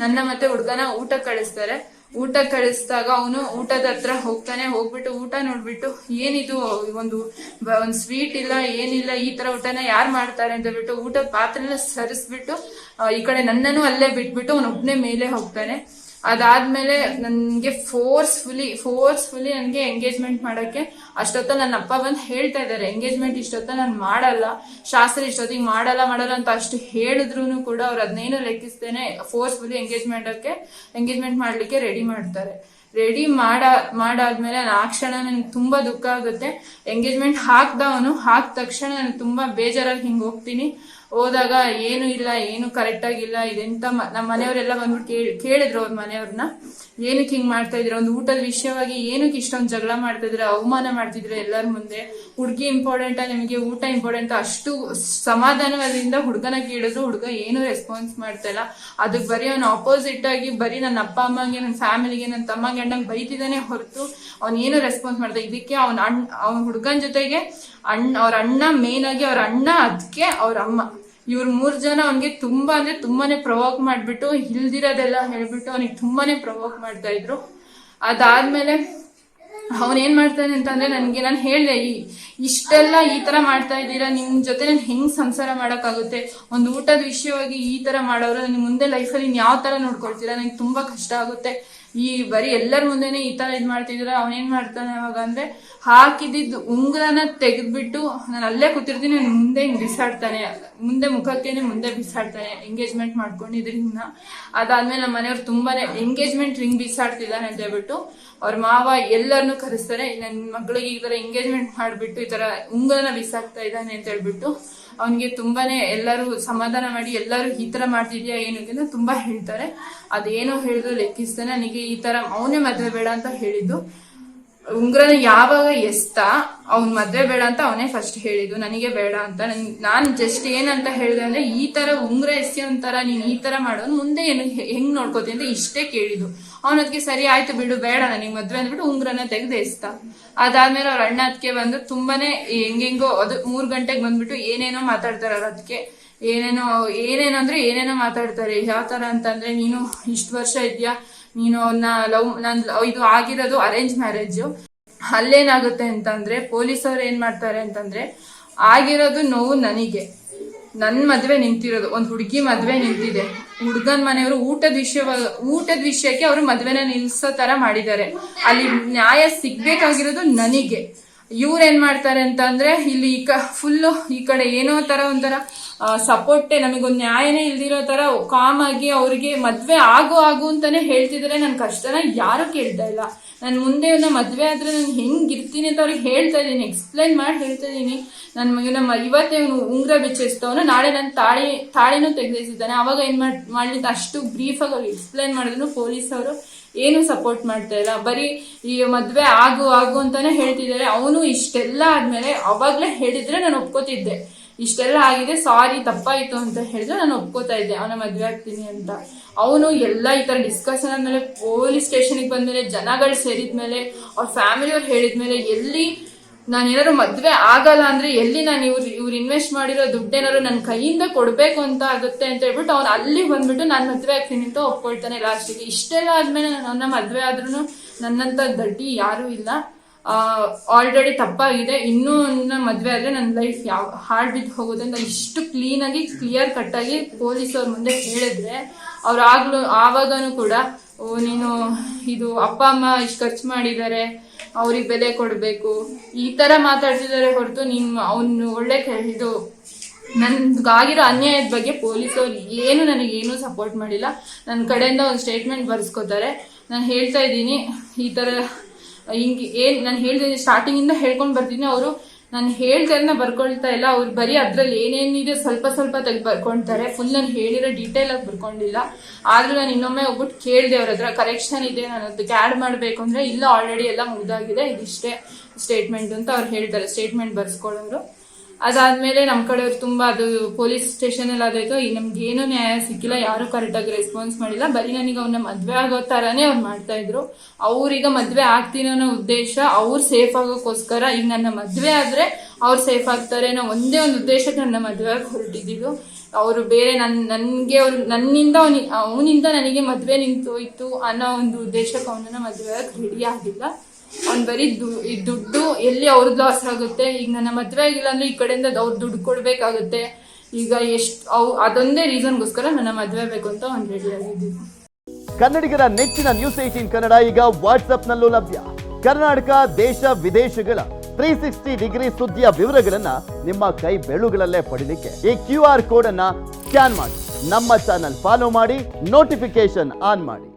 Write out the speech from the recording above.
ನನ್ನ ಮತ್ತೆ ಹುಡ್ಗನ ಊಟ ಕಳಿಸ್ತಾರೆ. ಊಟ ಕಳಿಸ್ದಾಗ ಅವನು ಊಟದ ಹತ್ರ ಹೋಗ್ತಾನೆ. ಹೋಗ್ಬಿಟ್ಟು ಊಟ ನೋಡ್ಬಿಟ್ಟು, ಏನಿದು ಒಂದು ಒಂದು ಸ್ವೀಟ್ ಇಲ್ಲ, ಏನಿಲ್ಲ, ಈ ತರ ಊಟನ ಯಾರು ಮಾಡ್ತಾರೆ ಅಂತ ಹೇಳ್ಬಿಟ್ಟು ಊಟದ ಪಾತ್ರೆನ ಸರಿಸ್ಬಿಟ್ಟು ಈ ಕಡೆ ನನ್ನನ್ನು ಅಲ್ಲೇ ಬಿಟ್ಬಿಟ್ಟು ಅವನು ಒಬ್ನೇ ಮೇಲೆ ಹೋಗ್ತಾನೆ. ಅದಾದ್ಮೇಲೆ ನನಗೆ ಫೋರ್ಸ್ಫುಲಿ ಫೋರ್ಸ್ಫುಲಿ ನನಗೆ ಎಂಗೇಜ್ಮೆಂಟ್ ಮಾಡಕ್ಕೆ ಅಷ್ಟೊತ್ತ ನನ್ನ ಅಪ್ಪ ಬಂದು ಹೇಳ್ತಾ ಇದ್ದಾರೆ ಎಂಗೇಜ್ಮೆಂಟ್ ಇಷ್ಟೊತ್ತ ನಾನು ಮಾಡಲ್ಲ, ಶಾಸ್ತ್ರ ಇಷ್ಟೊತ್ತಿಗೆ ಮಾಡಲ್ಲ ಮಾಡಲ್ಲ ಅಂತ ಅಷ್ಟು ಹೇಳಿದ್ರು ಕೂಡ ಅವ್ರು ಅದನ್ನೇನು ಲೆಕ್ಕಿಸ್ತೇನೆ ಫೋರ್ಸ್ಫುಲಿ ಎಂಗೇಜ್ಮೆಂಟಕ್ಕೆ ಎಂಗೇಜ್ಮೆಂಟ್ ಮಾಡ್ಲಿಕ್ಕೆ ರೆಡಿ ಮಾಡ್ತಾರೆ. ರೆಡಿ ಮಾಡ, ಮಾಡಾದ್ಮೇಲೆ ಆ ಕ್ಷಣ ನನಗೆ ತುಂಬಾ ದುಃಖ ಆಗುತ್ತೆ. ಎಂಗೇಜ್ಮೆಂಟ್ ಹಾಕ್ದವನು ಹಾಕಿದ ತಕ್ಷಣ ನಾನು ತುಂಬಾ ಬೇಜಾರಾಗಿ ಹಿಂಗೆ ಹೋಗ್ತೀನಿ. ಹೋದಾಗ ಏನು ಇಲ್ಲ, ಏನು ಕರೆಕ್ಟ್ ಆಗಿಲ್ಲ ಇದೆಂತ ನಮ್ಮ ಮನೆಯವರೆಲ್ಲ ಬಂದ್ಬಿಟ್ಟು ಕೇಳಿ, ಕೇಳಿದ್ರು ಅವ್ರ ಮನೆಯವ್ರನ್ನ. ಏನಕ್ಕೆ ಹಿಂಗ್ ಮಾಡ್ತಾ ಇದ್ರು ಒಂದು ಊಟದ ವಿಷಯವಾಗಿ ಏನಕ್ಕೆ ಇಷ್ಟೊಂದು ಜಗಳ ಮಾಡ್ತಾ ಇದ್ರೆ ಅವಮಾನ ಮಾಡ್ತಿದ್ರೆ ಎಲ್ಲರ ಮುಂದೆ? ಹುಡುಗಿ ಇಂಪಾರ್ಟೆಂಟ್ ನಿಮಗೆ ಊಟ ಇಂಪಾರ್ಟೆಂಟ್ ಅಷ್ಟು ಸಮಾಧಾನದಿಂದ ಹುಡುಗನ ಕೇಳಿದ್ರು, ಹುಡುಗ ಏನು ರೆಸ್ಪಾನ್ಸ್ ಮಾಡ್ತಾ ಇಲ್ಲ. ಅದಕ್ಕೆ ಬರೀ ಅವ್ನು ಆಪೋಸಿಟ್ ಆಗಿ ಬರೀ ನನ್ನ ಅಪ್ಪ ಅಮ್ಮಂಗೆ ನನ್ನ ಫ್ಯಾಮಿಲಿಗೆ ನನ್ನ ತಮ್ಮಂಗೆ ಅಣ್ಣಂಗೆ ಬೈತಿದ್ದಾನೆ ಹೊರತು ಅವ್ನು ಏನು ರೆಸ್ಪಾನ್ಸ್ ಮಾಡ್ತಾ ಇದಕ್ಕೆ ಅವ್ನ ಅಣ್ಣ ಅವ್ನ ಹುಡುಗನ ಜೊತೆಗೆ ಅಣ್ಣ ಅವ್ರ ಅಣ್ಣ ಮೇನ್ ಆಗಿ ಅವ್ರ ಅಣ್ಣ ಅದಕ್ಕೆ ಅವ್ರ ಅಮ್ಮ. ಇವ್ರ ಮೂರ್ ಜನ ಅವನಿಗೆ ತುಂಬಾ ಅಂದ್ರೆ ತುಂಬಾನೇ ಪ್ರವೋಕ್ ಮಾಡ್ಬಿಟ್ಟು ಇಲ್ದಿರೋದೆಲ್ಲ ಹೇಳ್ಬಿಟ್ಟು ಅವನಿಗೆ ತುಂಬಾನೇ ಪ್ರವೋಕ್ ಮಾಡ್ತಾ ಇದ್ರು. ಅದಾದ್ಮೇಲೆ ಅವನ್ ಏನ್ ಮಾಡ್ತಾನೆ ಅಂತಂದ್ರೆ ನನ್ಗೆ ನಾನು ಹೇಳಿದೆ, ಈ ಇಷ್ಟೆಲ್ಲ ಈ ತರ ಮಾಡ್ತಾ ಇದ್ದೀರಾ, ನಿಮ್ ಜೊತೆ ನಾನು ಹೆಂಗ್ ಸಂಸಾರ ಮಾಡೋಕ್ಕಾಗುತ್ತೆ? ಒಂದು ಊಟದ ವಿಷಯವಾಗಿ ಈ ತರ ಮಾಡೋರು, ನನ್ ಮುಂದೆ ಲೈಫಲ್ಲಿ ಯಾವ ತರ ನೋಡ್ಕೊಳ್ತೀರಾ? ನನಗೆ ತುಂಬಾ ಕಷ್ಟ ಆಗುತ್ತೆ. ಈ ಬರೀ ಎಲ್ಲರ ಮುಂದೆನೆ ಈ ತರ ಇದ್ ಮಾಡ್ತಿದ್ರ ಅವನೇನ್ ಮಾಡ್ತಾನೆ ಅವಾಗ ಅಂದ್ರೆ ಹಾಕಿದ್ದ ಉಂಗುರನ ತೆಗೆದ್ಬಿಟ್ಟು ನಾನು ಅಲ್ಲೇ ಕೂತಿರ್ತೀನಿ ಮುಂದೆ ಹಿಂಗ್ ಬಿಸಾಡ್ತಾನೆ. ಮುಂದೆ ಮುಖಕ್ಕೇನೆ ಮುಂದೆ ಬಿಸಾಡ್ತಾನೆ ಎಂಗೇಜ್ಮೆಂಟ್ ಮಾಡ್ಕೊಂಡಿದ್ರಿಂದ ಅದಾದ್ಮೇಲೆ ನಮ್ಮ ಮನೆಯವ್ರು ತುಂಬಾನೇ ಎಂಗೇಜ್ಮೆಂಟ್ ರಿಂಗ್ ಬಿಸಾಡ್ತಿದ್ದಾನೆ ಅಂತ ಹೇಳ್ಬಿಟ್ಟು ಅವ್ರ ಮಾವ ಎಲ್ಲರನ್ನು ಕರೆಸ್ತಾರೆ ನನ್ನ ಮಗಳಿಗೆ ಈ ತರ ಎಂಗೇಜ್ಮೆಂಟ್ ಮಾಡ್ಬಿಟ್ಟು ಈ ತರ ಉಂಗುರನ ಬಿಸಾಕ್ತಾ ಇದ್ದಾನೆ ಅಂತ ಹೇಳ್ಬಿಟ್ಟು ಅವನಿಗೆ ತುಂಬಾನೇ ಎಲ್ಲರೂ ಸಮಾಧಾನ ಮಾಡಿ ಎಲ್ಲರೂ ಈ ತರ ಮಾಡ್ತಿದ್ಯಾ ಏನು ತುಂಬಾ ಹೇಳ್ತಾರೆ. ಅದೇನೋ ಹೇಳಿದ್ರು ಲೆಕ್ಕಿಸ್ತಾನೆ, ನನಗೆ ಈ ತರ ಅವನೇ ಮದ್ವೆ ಬೇಡ ಅಂತ ಹೇಳಿದ್ದು. ಉಂಗ್ರನ ಯಾವಾಗ ಎಸ್ತ ಅವ್ನ್ ಮದ್ವೆ ಬೇಡ ಅಂತ ಅವನೇ ಫಸ್ಟ್ ಹೇಳಿದ್ದು. ನನಗೆ ಬೇಡ ಅಂತ. ನನ್- ನಾನ್ ಜಸ್ಟ್ ಏನಂತ ಹೇಳಿದೆ ಅಂದ್ರೆ ಈ ತರ ಉಂಗ್ರ ಎಸ್ಸಿ ಒಂಥರ ನೀನ್ ಈ ತರ ಮಾಡೋದು ಮುಂದೆ ಏನು ಹೆಂಗ್ ನೋಡ್ಕೋತಿ ಅಂತ ಇಷ್ಟೇ ಕೇಳಿದ್ದು. ಅದಕ್ಕೆ ಸರಿ ಆಯ್ತು ಬಿಡು, ಬೇಡ ನನಗೆ ಮದ್ವೆ ಅಂದ್ಬಿಟ್ಟು ಉಂಗ್ರನ ತೆಗೆದು ಎಸ್ತ. ಅದಾದ್ಮೇಲೆ ಅವ್ರ ಅಣ್ಣ ಅದಕ್ಕೆ ಬಂದು ತುಂಬಾನೇ ಹೆಂಗೆಂಗೋ ಅದು ಮೂರ್ ಗಂಟೆಗೆ ಬಂದ್ಬಿಟ್ಟು ಏನೇನೋ ಮಾತಾಡ್ತಾರೆ ಅವ್ರ ಅದಕ್ಕೆ ಏನೇನೋ ಏನೇನೋ ಅಂದ್ರೆ ಏನೇನೋ ಮಾತಾಡ್ತಾರೆ. ಯಾವ ತರ ಅಂತಂದ್ರೆ ನೀನು ಇಷ್ಟು ವರ್ಷ ಇದ್ಯಾ? ನೀನು ಲವ್, ನನ್ ಇದು ಆಗಿರೋದು ಅರೇಂಜ್ ಮ್ಯಾರೇಜ್ ಅಲ್ಲೇನಾಗುತ್ತೆ ಅಂತಂದ್ರೆ ಪೊಲೀಸವ್ರು ಏನ್ ಮಾಡ್ತಾರೆ ಅಂತಂದ್ರೆ ಆಗಿರೋದು ನೋವು ನನಗೆ. ನನ್ ಮದ್ವೆ ನಿಂತಿರೋದು, ಒಂದ್ ಹುಡುಗಿ ಮದ್ವೆ ನಿಂತಿದೆ. ಹುಡ್ಗನ್ ಮನೆಯವರು ಊಟದ ವಿಷಯ, ಊಟದ ವಿಷಯಕ್ಕೆ ಅವರು ಮದ್ವೆನ ನಿಲ್ಸೋ ತರ ಮಾಡಿದ್ದಾರೆ. ಅಲ್ಲಿ ನ್ಯಾಯ ಸಿಗ್ಬೇಕಾಗಿರೋದು ನನಗೆ. ಇವ್ರು ಏನ್ ಮಾಡ್ತಾರೆ ಅಂತ ಅಂದ್ರೆ ಇಲ್ಲಿ ಈ ಫುಲ್ಲು ಈ ಕಡೆ ಏನೋ ತರ ಒಂಥರ ಸಪೋರ್ಟೆ ನಮಗೊಂದು ನ್ಯಾಯನೇ ಇಲ್ದಿರೋ ತರ ಕಾಮ್ ಆಗಿ ಅವ್ರಿಗೆ ಮದ್ವೆ ಆಗು ಆಗು ಅಂತಾನೆ ಹೇಳ್ತಿದ್ರೆ ನನ್ನ ಕಷ್ಟನ ಯಾರು ಕೇಳ್ತಾ ಇಲ್ಲ. ನನ್ ಮುಂದೆ ಒಂದು ಮದ್ವೆ ಆದ್ರೆ ನಾನು ಹೆಂಗೆ ಇರ್ತೀನಿ ಅಂತ ಅವ್ರಿಗೆ ಹೇಳ್ತಾ ಇದ್ದೀನಿ. ಎಕ್ಸ್ಪ್ಲೈನ್ ಮಾಡಿ ಹೇಳ್ತಾ ಇದೀನಿ ನನ್ ಮಗ ನಮ್ಮ ಇವತ್ತೇ ಉಂಗ್ರ ಬಿಚ್ಚಿಸ್ತವನು. ನಾಳೆ ನನ್ನ ತಾಳಿ, ತಾಳಿನೂ ತೆಗೆದಿದ್ದಾನೆ ಅವಾಗ ಏನ್ ಮಾಡ್ಲಿಂತ ಮಾಡ್ಲಿ ಅಷ್ಟು ಬ್ರೀಫ್ ಆಗಿ ಅವ್ರಿಗೆ ಎಕ್ಸ್ಪ್ಲೈನ್ ಮಾಡಿದ್ರು. ಪೊಲೀಸ್ ಅವರು ಏನು ಸಪೋರ್ಟ್ ಮಾಡ್ತಾ ಇಲ್ಲ. ಬರೀ ಈ ಮದ್ವೆ ಆಗು ಆಗು ಅಂತಾನೆ ಹೇಳ್ತಿದ್ದಾರೆ. ಅವನು ಇಷ್ಟೆಲ್ಲ ಆದ್ಮೇಲೆ ಅವಾಗ್ಲೇ ಹೇಳಿದ್ರೆ ನಾನು ಒಪ್ಕೋತಿದ್ದೆ. ಇಷ್ಟೆಲ್ಲ ಆಗಿದೆ ಸಾರಿ ತಪ್ಪಾಯಿತು ಅಂತ ಹೇಳಿದ್ರೆ ನಾನು ಒಪ್ಕೋತಾ ಇದ್ದೆ. ಅವನ ಮದುವೆ ಆಗ್ತೀನಿ ಅಂತ. ಅವನು ಎಲ್ಲ ಈ ತರ ಡಿಸ್ಕಷನ್ ಆದ್ಮೇಲೆ ಪೊಲೀಸ್ ಸ್ಟೇಷನ್ಗೆ ಬಂದ್ಮೇಲೆ, ಜನಗಳು ಸೇರಿದ್ಮೇಲೆ, ಅವ್ರ ಫ್ಯಾಮಿಲಿಯವ್ರು ಹೇಳಿದ್ಮೇಲೆ ಎಲ್ಲಿ ನಾನು ಏನಾದ್ರು ಮದ್ವೆ ಆಗಲ್ಲ ಅಂದ್ರೆ ಎಲ್ಲಿ ನಾನು ಇವ್ರು ಇವ್ರು ಇನ್ವೆಸ್ಟ್ ಮಾಡಿರೋ ದುಡ್ಡೇನಾದ್ರು ನನ್ನ ಕೈಯಿಂದ ಕೊಡ್ಬೇಕು ಅಂತ ಆಗುತ್ತೆ ಅಂತ ಹೇಳ್ಬಿಟ್ಟು ಅವ್ನು ಅಲ್ಲಿ ಬಂದ್ಬಿಟ್ಟು ನಾನು ಮದ್ವೆ ಆಗ್ತೀನಿ ಅಂತ ಒಪ್ಕೊಳ್ತಾನೆ ಲಾಸ್ಟಿಗೆ ಇಷ್ಟೆಲ್ಲ ಆದ್ಮೇಲೆ ನನ್ನ ಮದ್ವೆ ಆದ್ರೂ ನನ್ನಂತ ದಡ್ಡಿ ಯಾರೂ ಇಲ್ಲ. ಆಲ್ರೆಡಿ ತಪ್ಪಾಗಿದೆ ಇನ್ನೂ ನನ್ನ ಮದ್ವೆ ಆದ್ರೆ ನನ್ನ ಲೈಫ್ ಯಾವ, ಹಾಳು ಬಿದ್ದು ಅಂತ ಇಷ್ಟು ಆಗಿ ಕ್ಲಿಯರ್ ಕಟ್ ಆಗಿ ಪೊಲೀಸ್ ಅವ್ರ ಮುಂದೆ ಹೇಳಿದ್ರೆ, ಅವ್ರು ಆಗ್ಲೂ, ಆವಾಗನು ಕೂಡ, ಓ, ನೀನು ಇದು ಅಪ್ಪ, ಅಮ್ಮ ಇಷ್ಟು ಖರ್ಚು ಮಾಡಿದ್ದಾರೆ ಅವ್ರಿಗೆ ಬೆಲೆ ಕೊಡಬೇಕು, ಈ ತರ ಮಾತಾಡ್ತಿದ್ದಾರೆ ಹೊರತು ನಿಮ್ಮ ಅವ್ನು ಒಳ್ಳೆ ಇದು ನನ್ಗಾಗಿರೋ ಅನ್ಯಾಯದ ಬಗ್ಗೆ ಪೊಲೀಸವ್ರು ಏನು ನನಗೆ ಏನು ಸಪೋರ್ಟ್ ಮಾಡಿಲ್ಲ. ನನ್ನ ಕಡೆಯಿಂದ ಒಂದು ಸ್ಟೇಟ್ಮೆಂಟ್ ಬರ್ಸ್ಕೊತಾರೆ. ನಾನು ಹೇಳ್ತಾ ಇದ್ದೀನಿ, ಈ ತರ ಹಿಂಗೆ ಏನ್, ನಾನು ಹೇಳಿದೆ ಸ್ಟಾರ್ಟಿಂಗ್ ಇಂದ ಹೇಳ್ಕೊಂಡ್ ಬರ್ತೀನಿ ಅವರು. ನಾನು ಹೇಳ್ತಾರನ್ನ ಬರ್ಕೊಳ್ತಾ ಇಲ್ಲ. ಅವ್ರು ಬರೀ ಅದ್ರಲ್ಲಿ ಏನೇನಿದೆ ಸ್ವಲ್ಪ ಸ್ವಲ್ಪ ತೆಗೆದು ಬರ್ಕೊಳ್ತಾರೆ. ಫುಲ್ ನಾನು ಹೇಳಿರೋ ಡೀಟೇಲ್ ಆಗಿ ಬರ್ಕೊಂಡಿಲ್ಲ. ಆದ್ರೂ ನಾನು ಇನ್ನೊಮ್ಮೆ ಹೋಗ್ಬಿಟ್ಟು ಕೇಳಿದೆ ಅವ್ರ ಹತ್ರ ಕರೆಕ್ಷನ್ ಇದೆ, ನಾನು ಅದಕ್ಕೆ ಆ್ಯಡ್ ಮಾಡಬೇಕು ಅಂದ್ರೆ ಇಲ್ಲ ಆಲ್ರೆಡಿ ಎಲ್ಲ ಮುಗ್ದಾಗಿದೆ, ಇದಿಷ್ಟೇ ಸ್ಟೇಟ್ಮೆಂಟ್ ಅಂತ ಅವ್ರು ಹೇಳ್ತಾರೆ. ಸ್ಟೇಟ್ಮೆಂಟ್ ಬರ್ಸ್ಕೊಳ್ಳೋರು ಅದಾದ್ಮೇಲೆ ನಮ್ಮ ಕಡೆಯವ್ರು ತುಂಬಾ ಅದು ಪೊಲೀಸ್ ಸ್ಟೇಷನ್ ಅಲ್ಲಿ ಅದಾಯ್ತು. ನಮ್ಗೆ ಏನು ನ್ಯಾಯ ಸಿಕ್ಕಿಲ್ಲ, ಯಾರು ಕರೆಕ್ಟ್ ಆಗಿ ರೆಸ್ಪಾನ್ಸ್ ಮಾಡಿಲ್ಲ. ಬರೀ ನನಗೆ ಅವನ್ನ ಮದ್ವೆ ಆಗೋ ತರಾನೇ ಅವ್ರು ಮಾಡ್ತಾ ಇದ್ರು. ಅವ್ರೀಗ ಮದ್ವೆ ಆಗ್ತೀನಿ ಅನ್ನೋ ಉದ್ದೇಶ ಅವ್ರು ಸೇಫ್ ಆಗೋಕ್ಕೋಸ್ಕರ ಈಗ ನನ್ನ ಮದ್ವೆ ಆದ್ರೆ ಅವ್ರು ಸೇಫ್ ಆಗ್ತಾರೆ ಅನ್ನೋ ಒಂದೇ ಒಂದು ಉದ್ದೇಶಕ್ಕೆ ನನ್ನ ಮದ್ವೆ ಹೊರಟಿದ್ದು ಅವರು ಬೇರೆ ನನ್, ನನ್ಗೆ ಅವ್ರು, ನನ್ನಿಂದ ಅವನಿ, ಅವನಿಂದ ನನಗೆ ಮದ್ವೆ ನಿಂತೋಯ್ತು ಅನ್ನೋ ಒಂದು ಉದ್ದೇಶಕ್ಕೆ ಅವನನ್ನ ಮದ್ವೆ ರೆಡಿ ಆಗಿಲ್ಲ. ಅವ್ನ್ ಬರೀ ದುಡ್ಡು ಎಲ್ಲಿ ಅವ್ರದ್ ಲಾಸ್ ಆಗುತ್ತೆ? ಈಗ ನನ್ನ ಮದ್ವೆ ಆಗಿಲ್ಲ ಅಂದ್ರೆ ಈ ಕಡೆಯಿಂದ ಅವ್ರು ದುಡ್ಡು ಕೊಡ್ಬೇಕಾಗುತ್ತೆ. ಈಗ ಎಷ್ಟು ಅವು, ಅದೊಂದೇ ರೀಸನ್ಗೋಸ್ಕರ ನನ್ನ ಮದ್ವೆ ಬೇಕು ಅಂತ ಅವ್ನು ರೆಡಿ ಆಗಿದ್ದೀನಿ. ಕನ್ನಡಿಗರ ನೆಚ್ಚಿನ ನ್ಯೂಸ್ ಏಟೀನ್ ಕನ್ನಡ ಈಗ ವಾಟ್ಸ್ಆಪ್ನಲ್ಲೂ ಲಭ್ಯ. ಕರ್ನಾಟಕ, ದೇಶ, ವಿದೇಶಗಳ ತ್ರೀ ಸಿಕ್ಸ್ಟಿ ಡಿಗ್ರಿ ಸುದ್ದಿಯ ವಿವರಗಳನ್ನ ನಿಮ್ಮ ಕೈ ಬೆಳುಗಳಲ್ಲೇ ಪಡಿಲಿಕ್ಕೆ ಈ ಕ್ಯೂ ಆರ್ ಕೋಡ್ ಅನ್ನ ಸ್ಕ್ಯಾನ್ ಮಾಡಿ. ನಮ್ಮ ಚಾನಲ್ ಫಾಲೋ ಮಾಡಿ ನೋಟಿಫಿಕೇಶನ್ ಆನ್ ಮಾಡಿ.